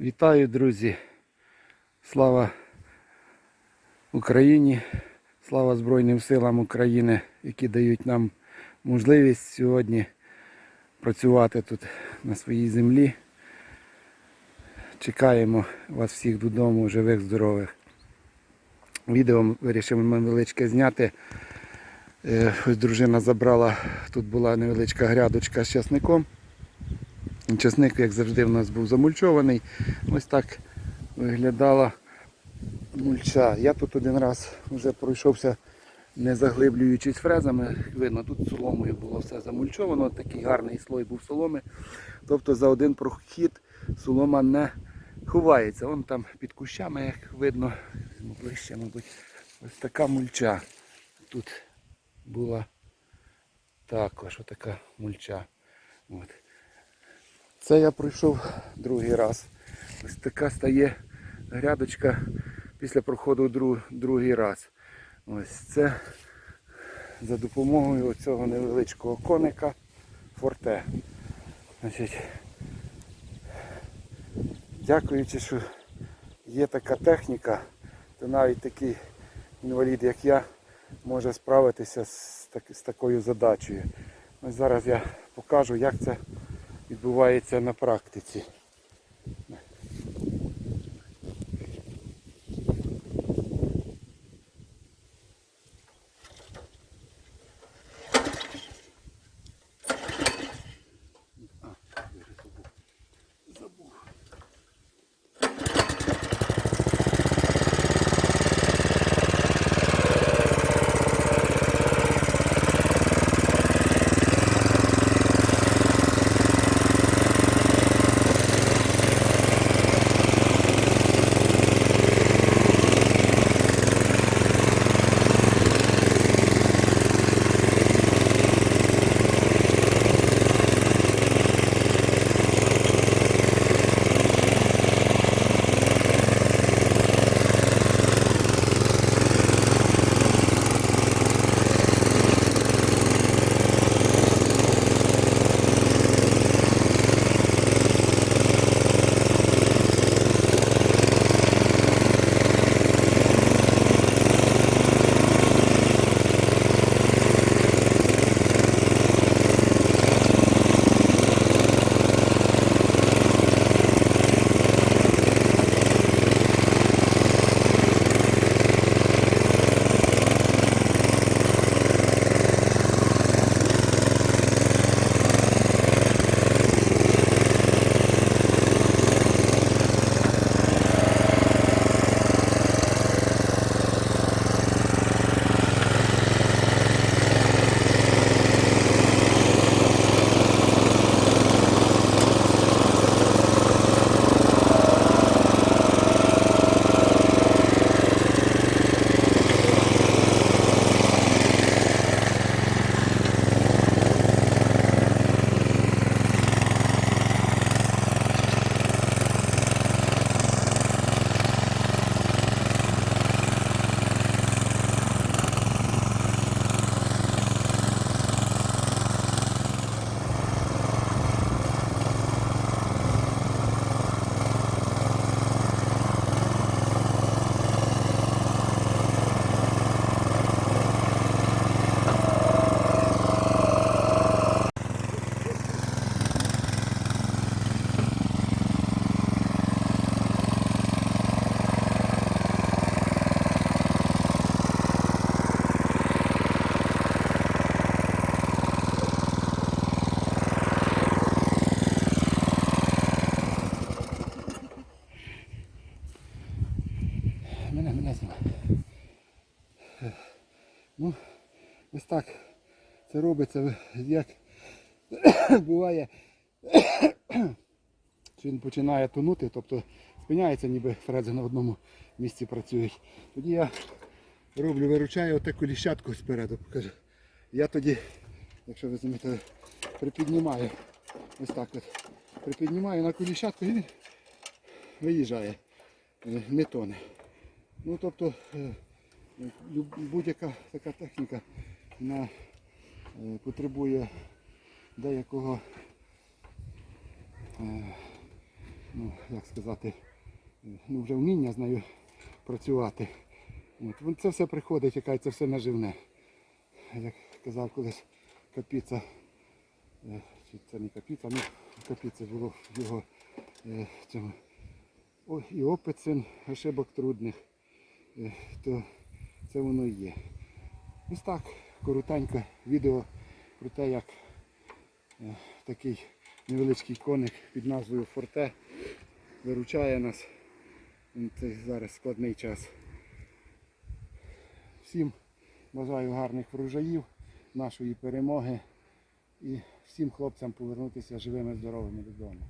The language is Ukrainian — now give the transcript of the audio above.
Вітаю, друзі! Слава Україні! Слава Збройним силам України, які дають нам можливість сьогодні працювати тут на своїй землі. Чекаємо вас всіх додому, живих, здорових. Відео вирішив невеличке зняти. Е, Ось дружина забрала, тут була невеличка грядочка з часником. Часник, як завжди, в нас був замульчований. Ось так виглядала мульча. Я тут один раз вже пройшовся, не заглиблюючись фрезами. Видно, тут соломою було все замульчовано, такий гарний слой був соломи. Тобто за один прохід солома не ховається. Вон там під кущами, як видно, ближче, мабуть, ось така мульча. Тут була також отака мульча. От. Це я пройшов другий раз. Ось така стає грядочка після проходу друг, другий раз. Ось це за допомогою цього невеличкого коника форте. Дякуючи, що є така техніка, то навіть такий інвалід, як я, може справитися з, так, з такою задачею. Ось зараз я покажу, як це відбувається на практиці. Мене, мене знімає. Ну, ось так це робиться, як буває, що він починає тонути, тобто спиняється, ніби фрези на одному місці працюють. Тоді я роблю, виручаю отаку ліщатку спереду, покажу. Я тоді, якщо ви замітили, припіднімаю ось так от. Припіднімаю на куліщатку і він виїжджає, не тоне. Ну тобто е, будь-яка така техніка вона е, потребує деякого е, ну, як сказати, ну, вже вміння з нею працювати. От, це все приходить, яка це все наживне. Як казав колись капіца, чи це не капіца, ну капіца було в його цьому. І опит син ошибок трудних, то це воно і є. Ось так, коротеньке відео про те, як е, такий невеличкий коник під назвою Форте виручає нас. в Цей зараз складний час. Всім бажаю гарних врожаїв, нашої перемоги і всім хлопцям повернутися живими, здоровими додому.